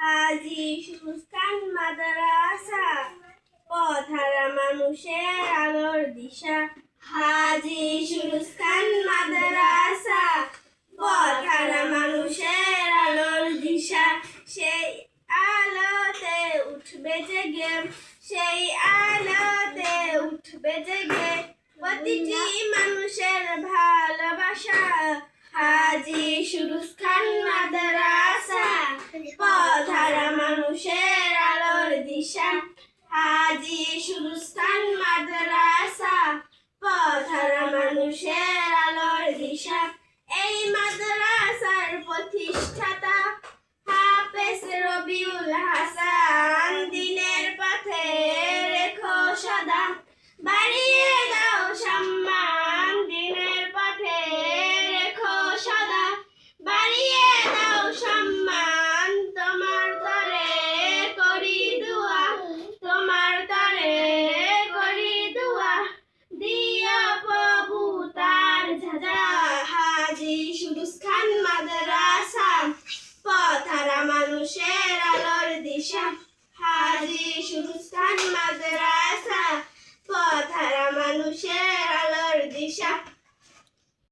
হাজি মাদ্রাসা পথারা মানুষের আলোর দিশা। হাজি মাদ্রাসা মানুষের আলোর দিশা। সেই আলোতে উঠবে সেই আলোতে উঠবে জেগে প্রতিটি মানুষের ভালোবাসা। হাজি সুরুস্খান মাদ্রাসা, পধারা মানুষের আলোর দিশা। হাজি সুরুস্থান মাদ্রাসা, পধারা মানুষের আলোর দিশা। এই মাদ্রাসার প্রতিষ্ঠাতা হাফেজ রবিউল হাসান। দিনের পথে রেখো সদা। বাড়িয়ে হাজি সুরুস খান মাদ্রাসা পথারা মানুষের আলোর দিশা। হাজি সুরুস খান মাদ্রাসা পথারা মানুষের আলোর দিশা।